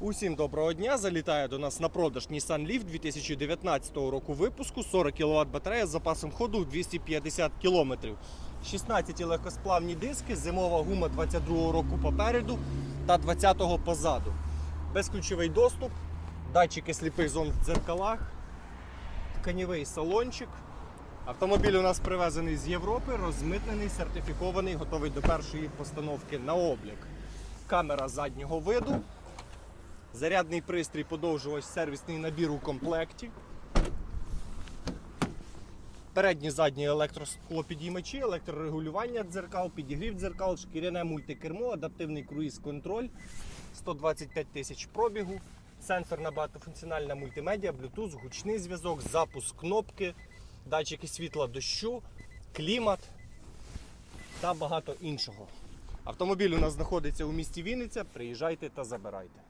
Усім доброго дня! Залітає до нас на продаж Nissan Leaf 2019 року випуску 40 кВт батарея з запасом ходу 250 км. 16 легкосплавні диски, зимова гума 22 року попереду та 20-го позаду. Безключовий доступ, датчики сліпих зон в дзеркалах, тканєвий салончик. Автомобіль у нас привезений з Європи, розмитнений, сертифікований, готовий до першої постановки на облік. Камера заднього виду. Зарядний пристрій, подовжувач, сервісний набір у комплекті. Передні задні електросклопідіймачі, електрорегулювання дзеркал, підігрів дзеркал, шкіряне мультикермо, адаптивний круїз-контроль, 125 тисяч пробігу, сенсорна багатофункціональна мультимедіа, Bluetooth, гучний зв'язок, запуск кнопки, датчики світла дощу, клімат та багато іншого. Автомобіль у нас знаходиться у місті Вінниця. Приїжджайте та забирайте.